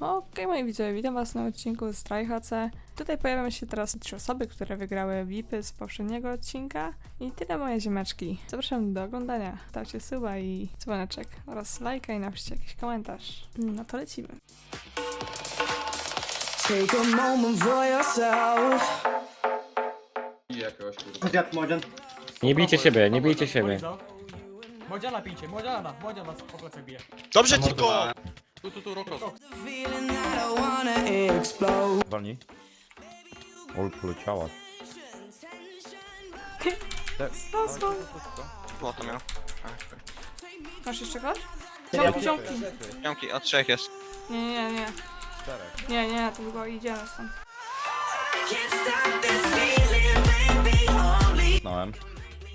Okej, moi widzowie, witam was na odcinku z TryHC. Tutaj pojawią się teraz trzy osoby, które wygrały VIPy z poprzedniego odcinka. I tyle moje ziemeczki. Zapraszam do oglądania. Stawcie suba i dzwoneczek oraz lajka i napiszcie jakiś komentarz. No to lecimy. Take a moment for yourself. I jakiegoś kurwa. Zjadł młodzian. Nie bijcie siebie, nie bijcie siebie. Młodziana pijcie, młodziana, młodzian was po plecach bije. Dobrze, tylko Tu, tu, tu, Rokos. Feeling that I wanna explode. Walnij. Ol poleciała. Zasło. O, to miał. Masz jeszcze kogoś? Ziomki, ziomki. Ziomki, od trzech jest. Nie, nie, nie. Nie, nie, to tylko idziemy stąd. Znałem.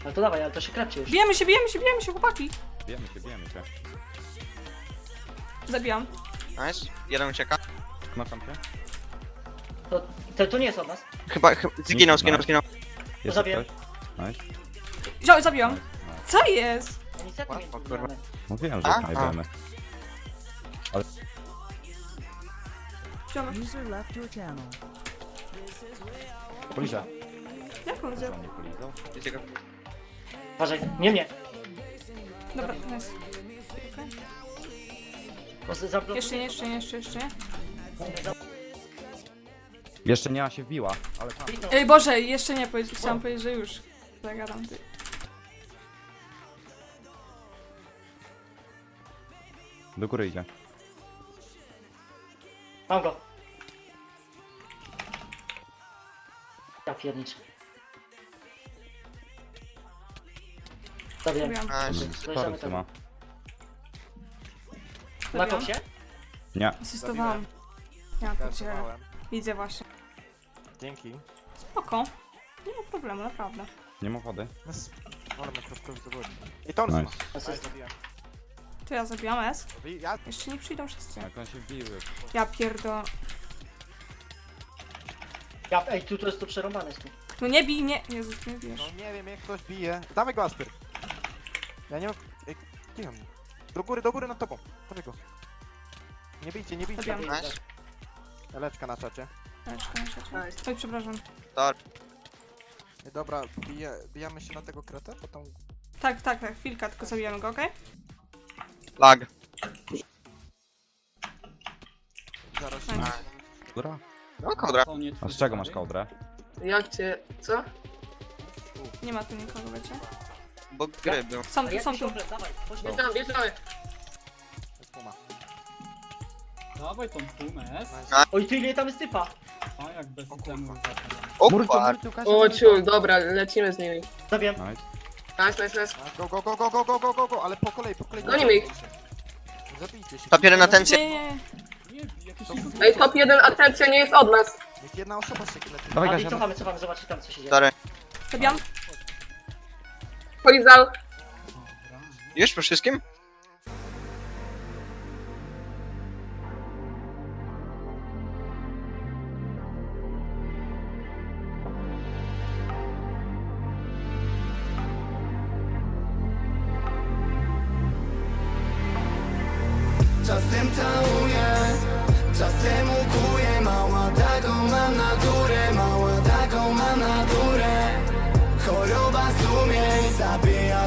No to dawaj, ale to się krepcie już. Bijemy się, bijemy się, bijemy się, chłopaki! Bijemy się, bijemy się. Zabijam. Nice. Jeden ucieka. Na kampie? To, to, to nie jest od nas. Chyba, chyba zginął, zginął, zginął. Jest Zabiję. ktoś? Nice. Wziął, zabijam. Co jest? Oni setki O, mieli o kurwa. zrobione. Mówiłem, że A? znajdziemy. Ziomek. Poliza. Jak on zjadł? Uważaj, nie mnie. Dobra, nice. Zablokuj- Jeszcze nie, jeszcze nie, jeszcze, jeszcze nie. Jeszcze nie, a się wbiła, ale tam. Ej, Boże, jeszcze nie, powiedz, chciałam powiedzieć, że już. Zagadam ty. Do góry idzie. Mam go. Ja pierniczę. Zabiję. Zabijam. Nice. Zajrzymy Torcy tam. ma. Na Zabijam. koksie? Nie. Asystowałam. Ja pierdzielę. Widzę właśnie. Dzięki. Spoko. Nie ma problemu, naprawdę. Nie ma wody. Ale mikroskop zdobyłem. I to Nice. Asyst. To ja zabijam S. Ja Jeszcze nie przyjdą wszyscy. Jak on się wbiły. Ja pierdolę. Ja, ej, tu to jest to przerąbane jest tu. No nie bij, nie. Jezus, nie no nie wiem jak ktoś bije. Dawaj go Asper. Ja nie mam... Ej, gdzie on? Do góry, do góry nad tobą. Dawaj go. Nie bijcie, nie bijcie. Nice. Leczka na czacie. Leczka, leczka. Oj, przepraszam. Dobra, bije, bijamy się na tego kretę, potem... Tak, tak, tak, chwilka, tylko zabijamy go, okej? Lag. Zaraz Nice. Dobra. No, kodra. A z czego masz kołdrę? Jak cię. Co? Nie ma tu nikogo, wiecie? Bo gry był. Są A tu, są tu. dawaj, Dawaj tą pumę, Oj, ty ile tam jest typa? a jak bez O temu kurwa. O kurwa. Kasia, ciul, dobra, lecimy z nimi. Zabiję. Nice. Nice, nice, nice. Go, go, go, go, go, go, go, go, go, ale po kolei, po kolei. Gonimy ich. Zabijcie się. Papiery na tencję. Nie, nie, nie. Ej, top 1 atencja nie jest od nas. Niech jedna osoba się klepie. Dawaj A, i Kasia. cofamy, cofamy, zobaczcie tam co się dzieje. Sorry. Zabijam. Polizał. Już po wszystkim?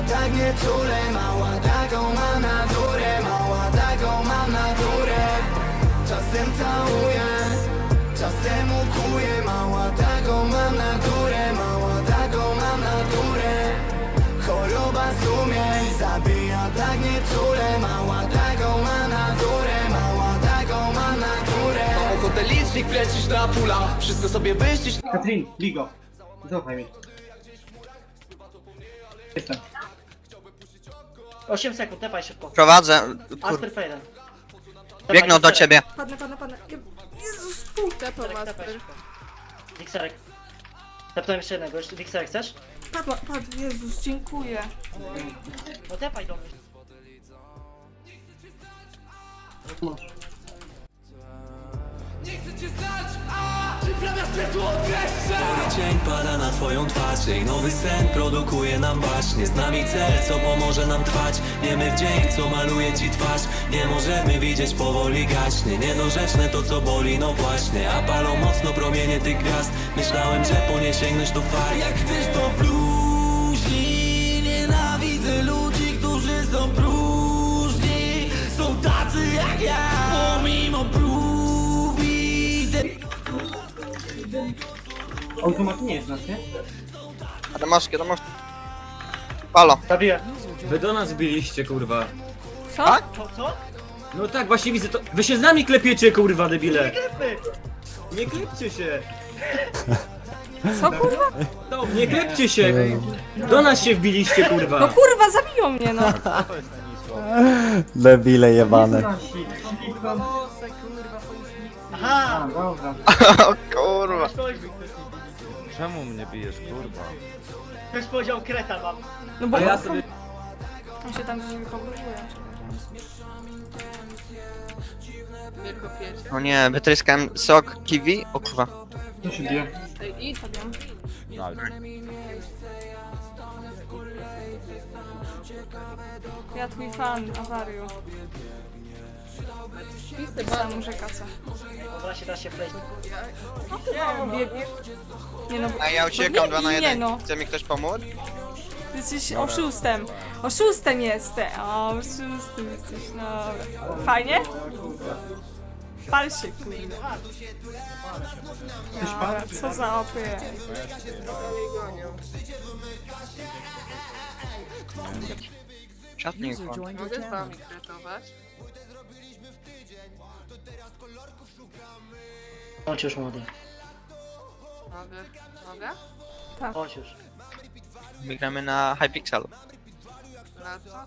Tak nieczule Mała taką mam naturę, mała taką mam naturę Czasem całuję, czasem ukuję Mała taką mam naturę, mała taką mam naturę Choroba sumień zabija tak nieczule Mała taką ma naturę, mała taką ma naturę Ochotę licznik wlecisz na pula Wszystko sobie wyścisz Katrin, Ligo. Zaufaj mi. Jestem. 8 sekund, tepaj szybko. Prowadzę. Kur... Asper F1. Biegną do ciebie. Padnę, padnę, padnę. Jezus. Tepaj, tepaj szybko. Wikserek. Tepnąłem jeszcze jednego, jeszcze Wikserek chcesz? Padła, padł, Jezus, dziękuję. No tepaj do mnie. Nie chcę cię znać, a Przyprawia Cień pada na twoją twarz. Jej nowy sen produkuje nam baśnie Z nami cel, co pomoże nam trwać. Wiemy wdzięk, co maluje ci twarz. Nie możemy widzieć, powoli gaśnie. Niedorzeczne to, co boli, no właśnie. A palą mocno promienie tych gwiazd. Myślałem, że po nie sięgnąć do far Jak chcesz to bluźnij Nienawidzę ludzi, którzy są próżni. Są tacy jak ja Automat nie jest nas, nie? Adamowski, Adamowski. Halo. Zabiję. Wy do nas biliście, kurwa. Co? To co? No tak, właśnie widzę to. Wy się z nami klepiecie, kurwa, debile. Klepy! Nie klepcie się. Co kurwa? No, nie klepcie się. Do nas się wbiliście, No kurwa. kurwa, zabiją mnie, no. Debile jebane. Aha! o kurwa. Ktoś, Czemu mnie bijesz, kurwa? ktoś powiedział kreta mam. No bo A ja sobie... on się tam gdzieś. Nie kopiecie. O nie, wytryskałem sok kiwi. O kurwa. Ej, idź. Sobie. No, ale... Ja twój fan, awariu. Pisty Sam muszę kasę. Dobra, się da się wleźć. Nie no, A ja uciekam 2 na nie 1. no. Chce mi ktoś pomóc? ty jesteś oszustem. Oszustem jesteś. O, oszustem jesteś, no. Fajnie? Pal się, kurde. Dobra, co za opy. Czatnik. Mogę z wami kretować? Chodź już młody. Mogę. Mogę? Chodź już. My gramy na Hypixel. Na co?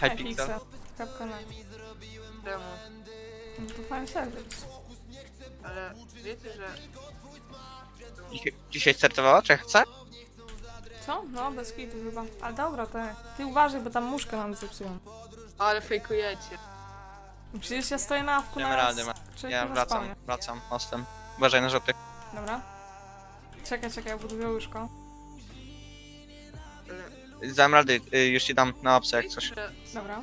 Hypixel. Kapka na. Czemu? No to fajny serwis. Ale wiecie, że... Dzisiaj- Dzisiaj startowała? Czy chce? Co? No, bez kitu chyba. Ale dobra, to ty uważaj, bo tam muszkę nam zepsują. Ale fejkujecie. Przecież ja stoję na awku na radę, ma- czy Ja na wracam, spawnie. wracam mostem. Uważaj na żółty. Dobra. Czekaj, czekaj, ja buduję łóżko. Dam rady, y, już ci dam na opcję jak coś. Dobra.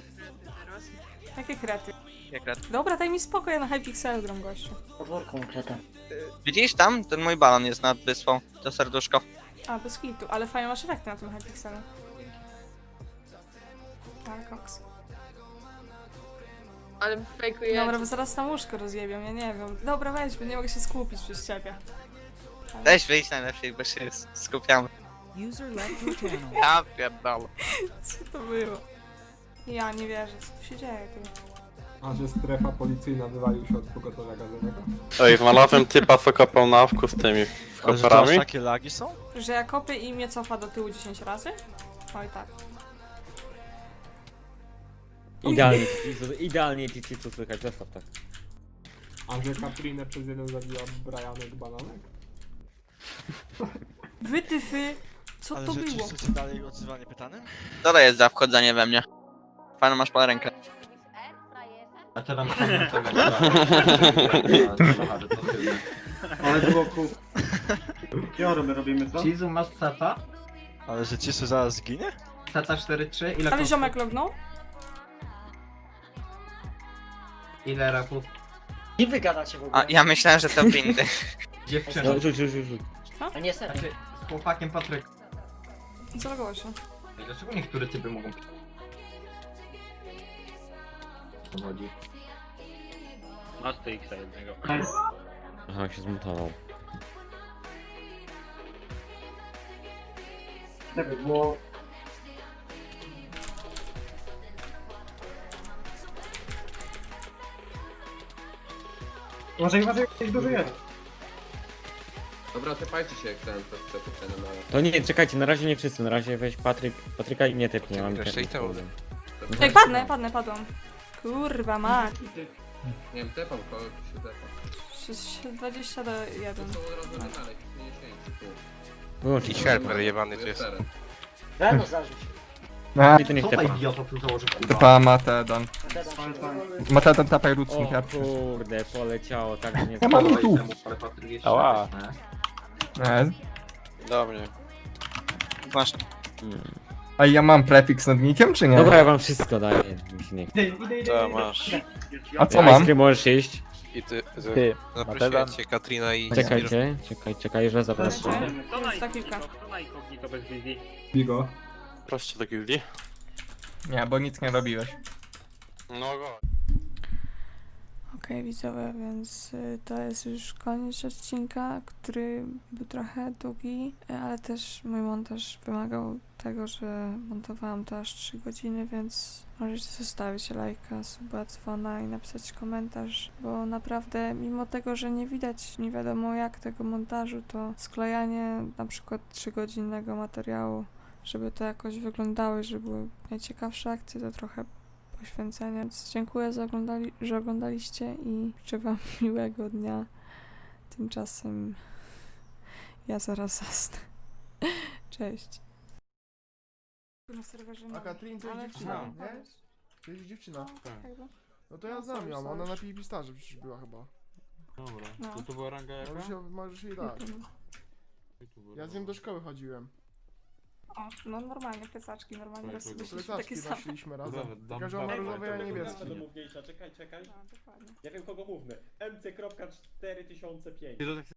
Jakie krety? Jak rad. Dobra, daj mi spokój, ja na Hypixelu gram gościu. Podwórką kreta. Widzisz tam? Ten mój balon jest nad wyspą. To serduszko. A, bez kitu, ale fajne masz efekty na tym Hypixelu. Ale koks. Ale fejkujecie. Dobra, bo zaraz tam łóżko rozjebią, ja nie wiem. Dobra, weź, bo nie mogę się skupić przez ciebie. Weź wyjść najlepiej, bo się skupiamy. Ja pierdolę. Co to było? Ja nie wierzę, co tu się dzieje tu? A że strefa policyjna wywalił się od pogotowia gazowego. Ej, znalazłem typa, co kopał na awku z tymi z koperami. takie lagi są? Że ja kopię i mnie cofa do tyłu 10 razy? Oj tak. Idealnie, idealnie ci co słychać, zostaw tak. A że Kaprinę przez jeden zabiła Brianek Bananek? Wytyfy! Co to było? się dalej odzywanie pytanym? Co to jest za wchodzenie we mnie? Fajną masz pan rękę. A teraz Ale było ku... Jakie my robimy to? Cizu masz seta? Ale że Cisu zaraz zginie? Seta 4-3? Ile Ale ziomek lognął? Ile raków? I wy gadacie w A ogóle. ja myślałem, że to windy. Dziewczyna. No, rzuć, rzuć, rzuć, rzuć. A nie serio. Znaczy, z chłopakiem Patryk. Zalogoło się. Dlaczego niektóre typy mogą... Co chodzi? Masz TX jednego. Aha, się zmutował. Dobra, tepajcie się jak ten, to chcę ten na... To nie, czekajcie, na razie nie wszyscy, na razie weź Patryk, Patryka i mnie tepnie, mam Jeszcze i te uda. Ej, padnę, padnę, padłam. Kurwa, ma. Nie wiem, tepam kogoś, się tepam. 20 do 1. To od razu nie sięć, tu. Wyłączyć. Helper jebany tu jest. Teren. Rano zarzuć. A, I to niech tepa. tepa matę, dan. Matę ten tapaj O ruckim pierwszy. kurde, poleciało, tak nie Ja mam tu. Ała. Nie. Dobrze. Masz. A ja mam prefiks nad nikiem, czy nie? Dobra, ja wam wszystko daję, mi się nie chce. To masz. A co mam? Ice możesz iść. I ty, Ty, zaprosiłem cię Katrina i Czekajcie, czekaj, czekaj, was zapraszam. Ta kilka. Bigo. Proszę do gildii. Nie, bo nic nie robiłeś. No go. Okej, widzowie, więc y, to jest już koniec odcinka, który był trochę długi, y, ale też mój montaż wymagał tego, że montowałam to aż 3 godziny, więc możecie zostawić lajka, suba, dzwona i napisać komentarz, bo naprawdę, mimo tego, że nie widać nie wiadomo jak tego montażu, to sklejanie na przykład 3-godzinnego materiału, żeby to jakoś wyglądało i żeby były najciekawsze akcje, to trochę poświęcenia. Więc dziękuję, za oglądali, że oglądaliście i życzę Wam miłego dnia. Tymczasem ja zaraz zasnę. Cześć. Na serwerze A Katrin to jest dziewczyna, chciałam nie? pomóc. To jest dziewczyna. Jakby. No to ja znam ją, ona na PvP Starze przecież była chyba. Dobra, No. to, to była ranga jaka? Możesz, ją- możesz jej dać. Mhm. Ja z nią do szkoły chodziłem. O, no normalnie, plecaczki, normalnie Oj, rozsypaliśmy Plecaczki takie same. nosiliśmy razem. Dam Tylko, że ona dwa- różowy, a ja niebieski. Czekaj, czekaj. No, dokładnie. Ja wiem kogo mówmy. MC.4005.